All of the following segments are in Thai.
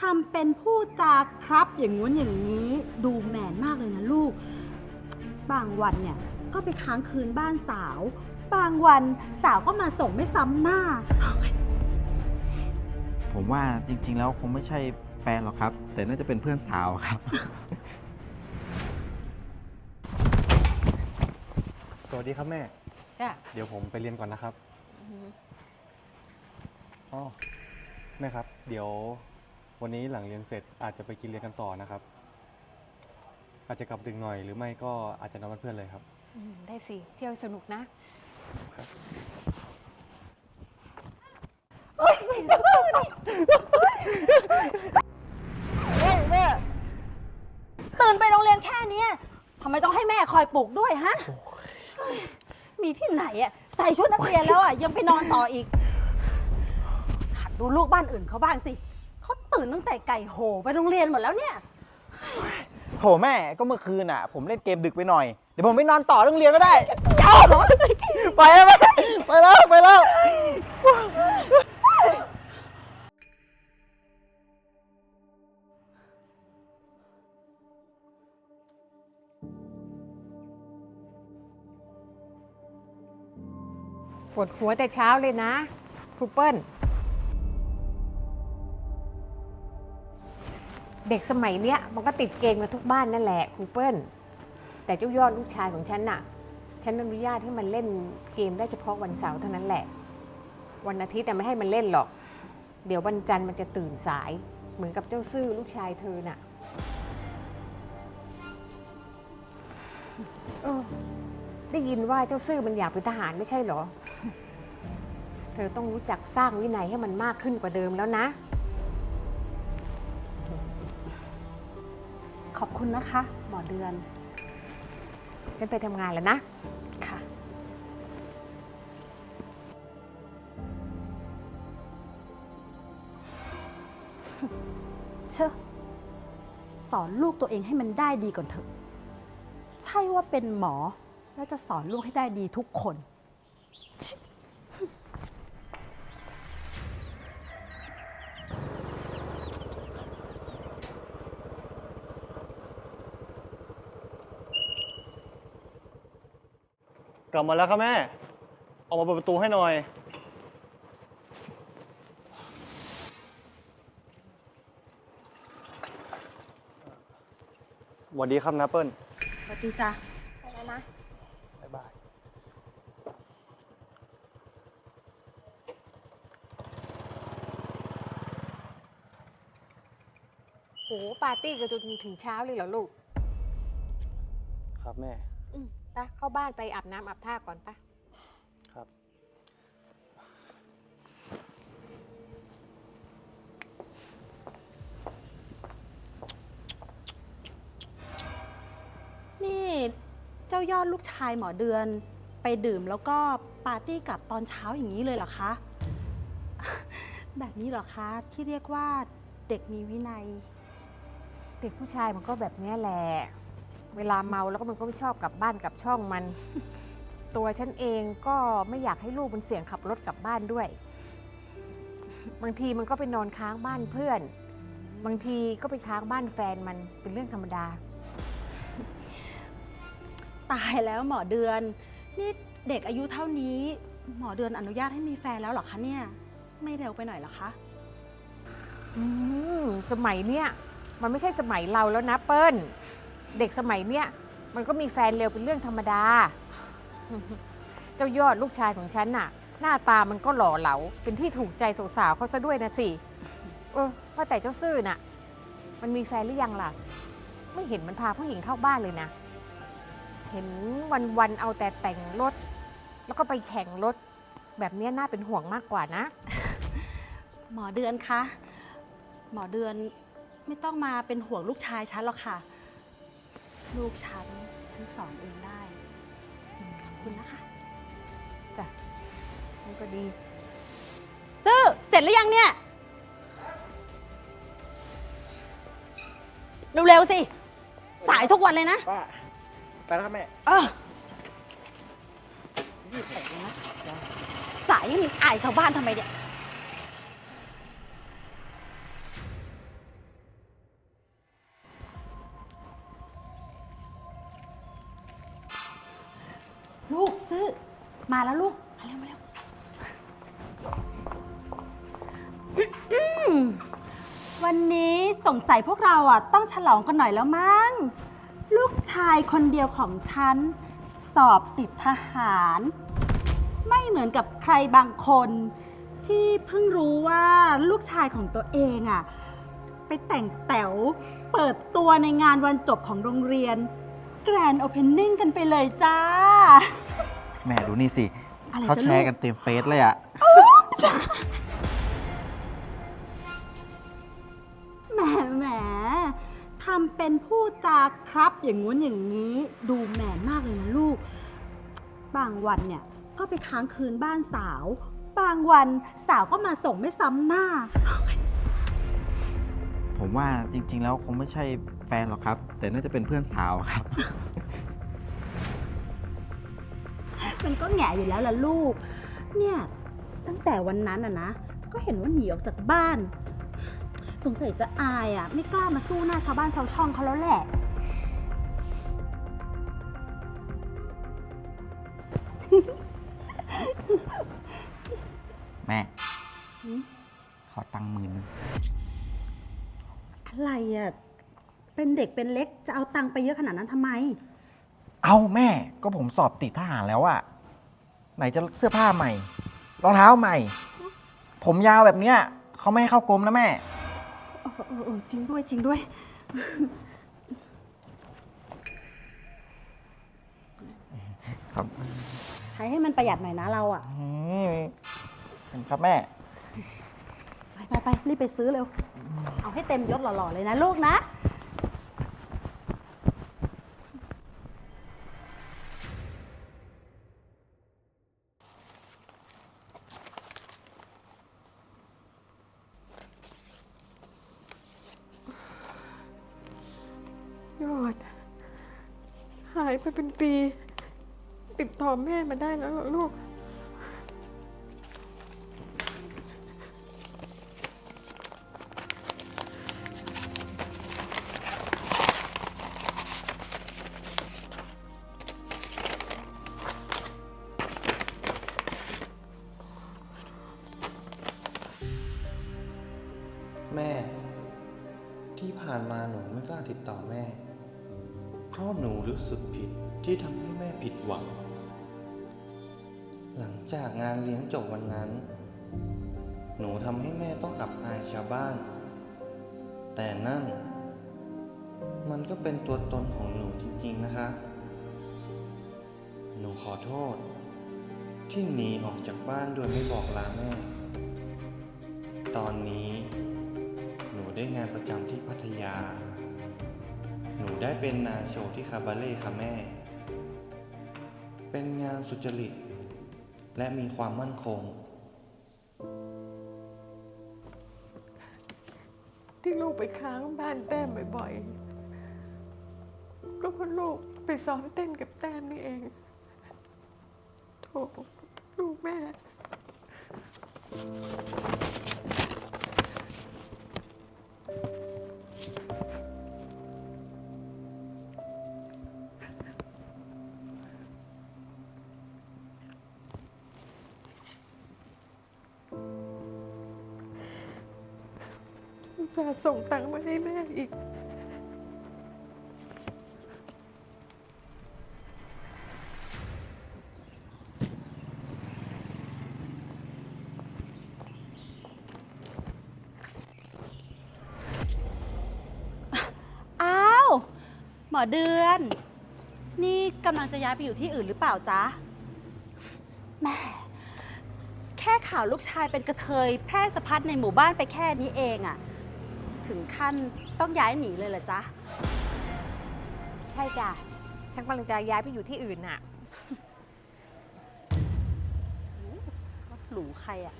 ทำเป็นผู้จาครับอย่างงู้นอย่างนี้ดูแมนมากเลยนะลูก บางวันเนี่ยก็ไปค้างคืนบ้านสาว บางวันสาวก็มาส่งไม่ซ้ำหน้า ผมว่าจริง ๆ แล้วคงไม่ใช่แฟนหรอกครับ แต่น่าจะเป็นเพื่อนสาวครับ สวัสดีครับแม่ จ้ะเดี๋ยวผมไปเรียนก่อนนะครับอ๋อแม่ครับ เดี๋ยว วันนี้หลังเรียนเสร็จอาจจะไปกินเลี้ยงกันต่อนะครับ อาจจะกลับดึกหน่อยหรือไม่ก็อาจจะนอนบ้านเพื่อนเลยครับ อืมได้สิ เที่ยวสนุกนะเฮ้ยแม่ตื่นไปโรงเรียนแค่เนี้ยทำไมต้องให้แม่คอยปลุกด้วยฮะเฮ้ยมีที่ไหนอะใส่ชุดนักเรียนแล้วอะยังไปนอนต่ออีกหัดดูลูกบ้านอื่นเขาบ้างสิ ตื่นตั้งแต่ไก่โหไปโรงเรียนหมดแล้วเนี่ย โหแม่ก็เมื่อคืนอะ ผมเล่นเกมดึกไปหน่อย เดี๋ยวผมไปนอนต่อโรงเรียนก็ได้เอาไปแล้วแม่ไปแล้วไปแล้ว ปวดหัวแต่เช้าเลยนะครูเปิ้ล เด็กสมัยเนี้ยมันก็ติดเกมกันทุกบ้านนั่นแหละครูเปิ้ลแต่เจ้ายอดลูกชายของฉันน่ะ ฉันอนุญาตให้มันเล่นเกมได้เฉพาะวันเสาร์เท่านั้นแหละ วันอาทิตย์แต่ไม่ให้มันเล่นหรอก เดี๋ยววันจันทร์มันจะตื่นสาย เหมือนกับเจ้าซื่อลูกชายเธอน่ะเออได้ยินว่าเจ้าซื่อมันอยากเป็นทหารไม่ใช่เหรอ เธอต้องรู้จักสร้างวินัยให้มันมากขึ้นกว่าเดิมแล้วนะ คุณนะคะ หมอเดือน ฉันไปทำงานแล้วนะ ค่ะ เชอะสอนลูกตัวเองให้มันได้ดีก่อนเถอะ ใช่ว่าเป็นหมอแล้วจะสอนลูกให้ได้ดีทุกคน กลับมาแล้วครับแม่ ออกมาเปิดประตูให้หน่อย สวัสดีครับนะเปิ้ลสวัสดีจ้ะไปแล้วนะ บ๊ายบาย โห ปาร์ตี้กันจนถึงเช้าเลยเหรอลูก ครับแม่อืม ไปเข้าบ้านไปอาบน้ำอาบท่าก่อนปะครับ นี่เจ้ายอดลูกชายหมอเดือนไปดื่มแล้วก็ปาร์ตี้กลับตอนเช้าอย่างนี้เลยเหรอคะ แบบนี้เหรอคะที่เรียกว่าเด็กมีวินัย เด็กผู้ชายมันก็แบบเนี้ยแหละ เวลาเมาแล้วก็มันก็ไม่ชอบกลับบ้านกลับช่องมัน ตัวฉันเองก็ไม่อยากให้ลูกมันเสี่ยงขับรถกลับบ้านด้วย บางทีมันก็ไปนอนค้างบ้านเพื่อน บางทีก็ไปค้างบ้านแฟนมันเป็นเรื่องธรรมดา ตายแล้วหมอเดือน นี่เด็กอายุเท่านี้ หมอเดือนอนุญาตให้มีแฟนแล้วเหรอคะเนี่ย ไม่เร็วไปหน่อยเหรอคะ อืมสมัยเนี้ยมันไม่ใช่สมัยเราแล้วนะเปิ้ล เด็กสมัยเนี้ยมันก็มีแฟนเร็วเป็นเรื่องธรรมดา เจ้ายอดลูกชายของฉันน่ะ หน้าตามันก็หล่อเหลา เป็นที่ถูกใจสาวๆเขาซะด้วยนะสิ เออว่าแต่เจ้าซื่อน่ะ มันมีแฟนหรือยังล่ะ ไม่เห็นมันพาผู้หญิงเข้าบ้านเลยนะ เห็นวันๆเอาแต่แต่งรถ แล้วก็ไปแข่งรถ แบบเนี้ยน่าเป็นห่วงมากกว่านะ หมอเดือนคะ หมอเดือนไม่ต้องมาเป็นห่วงลูกชายฉันหรอกค่ะ ลูกฉัน ฉันสอนเองได้ ขอบคุณนะคะ จ้ะมันก็ดี ซื่อเสร็จหรือยังเนี่ย เร็วๆสิ สายทุกวันเลยนะ ป้าไปแล้วครับแม่เออรีบไปเลยนะสายให้มันอายชาวบ้านทำไมเนี่ย มาแล้วลูก มาเร็วมาเร็ววันนี้สงสัยพวกเราอะต้องฉลองกันหน่อยแล้วมั้ง ลูกชายคนเดียวของฉัน สอบติดทหาร ไม่เหมือนกับใครบางคน ที่เพิ่งรู้ว่าลูกชายของตัวเองอะ ไปแต่งแต๋วเปิดตัวในงานวันจบของโรงเรียน แกรนด์โอเพนนิ่งกันไปเลยจ้า แม่ดูนี่สิอะไรเขาจะแชลูร์กกันเต็มเฟซเลยอะแหมแหมทำเป็นพูดจาครับอย่างงู้นอย่างนี้ดูแมนมากเลยนะลูก บางวันเนี่ยก็ไปค้างคืนบ้านสาว บางวันสาวก็มาส่งไม่ซ้ำหน้า ผมว่าจริง ๆ แล้วคงไม่ใช่แฟนหรอกครับ แต่น่าจะเป็นเพื่อนสาวครับ มันก็แหงอยู่แล้วล่ะลูก เนี่ย ตั้งแต่วันนั้นอะนะ ก็เห็นว่าหนีออกจากบ้าน สงสัยจะอายอะไม่กล้ามาสู้หน้าชาวบ้านชาวช่องเขาแล้วแหละ แม่ หืม ขอตังค์หมื่นหนึงอะไรอะเป็นเด็กเป็นเล็กจะเอาตังค์ไปเยอะขนาดนั้นทำไม เอาแม่ ก็ผมสอบติดทหารแล้วอะ ไหนจะเสื้อผ้าใหม่ รองเท้าใหม่ ผมยาวแบบเนี้ยเขาไม่ให้เข้ากรมนะแม่ เออเออเออจริงด้วยจริงด้วย ครับใช้ให้มันประหยัดหน่อยนะเราอะอืมครับแม่ ไปไปไปรีบไปซื้อเร็ว เอาให้เต็มยศหล่อๆเลยนะลูกนะายไปเป็นปี ติดต่อแม่มาได้แล้วลูก รู้สึกผิดที่ทำให้แม่ผิดหวัง หลังจากงานเลี้ยงจบวันนั้น หนูทำให้แม่ต้องอับอายชาวบ้าน แต่นั่น มันก็เป็นตัวตนของหนูจริง ๆ นะคะ หนูขอโทษ ที่หนีออกจากบ้านโดยไม่บอกลาแม่ ตอนนี้ หนูได้งานประจำที่พัทยา หนูได้เป็นนางโชว์ที่คาบาเล่ค่ะแม่ เป็นงานสุจริต และมีความมั่นคง ที่ลูกไปค้างบ้านแต้มบ่อยๆ ก็เพราะลูกไปซ้อมเต้นกับแต้มนี่เองโถลูกแม่ สงสารส่งตังค์มาให้แม่อีก อ้าว หมอเดือน นี่กำลังจะย้ายไปอยู่ที่อื่นหรือเปล่าจ๊ะแม่ แค่ข่าวลูกชายเป็นกระเทย แพร่สะพัดในหมู่บ้านไปแค่นี้เองอะ ถึงขั้นต้องย้ายหนีเลยเหรอจ๊ะ ใช่จ้ะ ฉันกำลังจะย้ายไปอยู่ที่อื่นน่ะ หลูใครอะ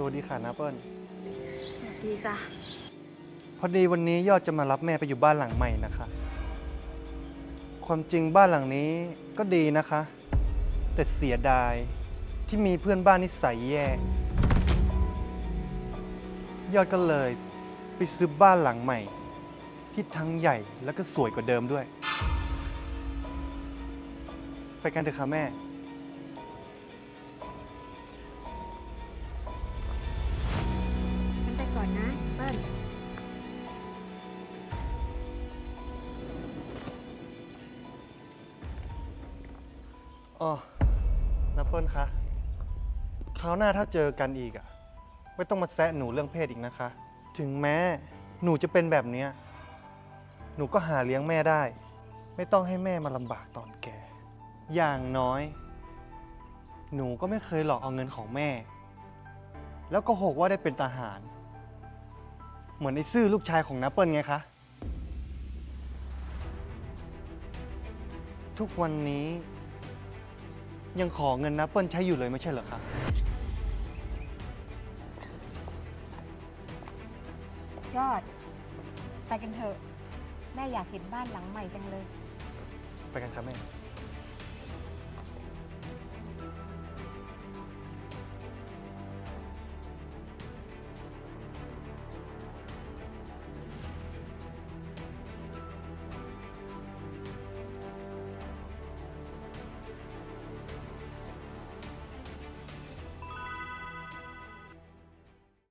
สวัสดีค่ะนาเปิ้ลสวัสดีจ้ะ พอดีวันนี้ยอดจะมารับแม่ไปอยู่บ้านหลังใหม่นะคะ ความจริงบ้านหลังนี้ก็ดีนะคะ แต่เสียดายที่มีเพื่อนบ้านนิสัยแย่ ยอดก็เลยไปซื้อบ้านหลังใหม่ ที่ทั้งใหญ่แล้วก็สวยกว่าเดิมด้วย ไปกันเถอะค่ะแม่ อ๋อนับเปิ้ลคะ คราวหน้าถ้าเจอกันอีกอะไม่ต้องมาแซะหนูเรื่องเพศอีกนะคะ ถึงแม้หนูจะเป็นแบบเนี้ย หนูก็หาเลี้ยงแม่ได้ ไม่ต้องให้แม่มาลำบากตอนแก่ อย่างน้อย หนูก็ไม่เคยหลอกเอาเงินของแม่ แล้วก็หกว่าได้เป็นทหาร เหมือนไอ้ซื่อลูกชายของนับเปิลไงคะ ทุกวันนี้ ยังขอเงินนับเปิลใช้อยู่เลยไม่ใช่เหรอคะยอด ไปกันเถอะ แม่อยากเห็นบ้านหลังใหม่จังเลย ไปกันครับแม่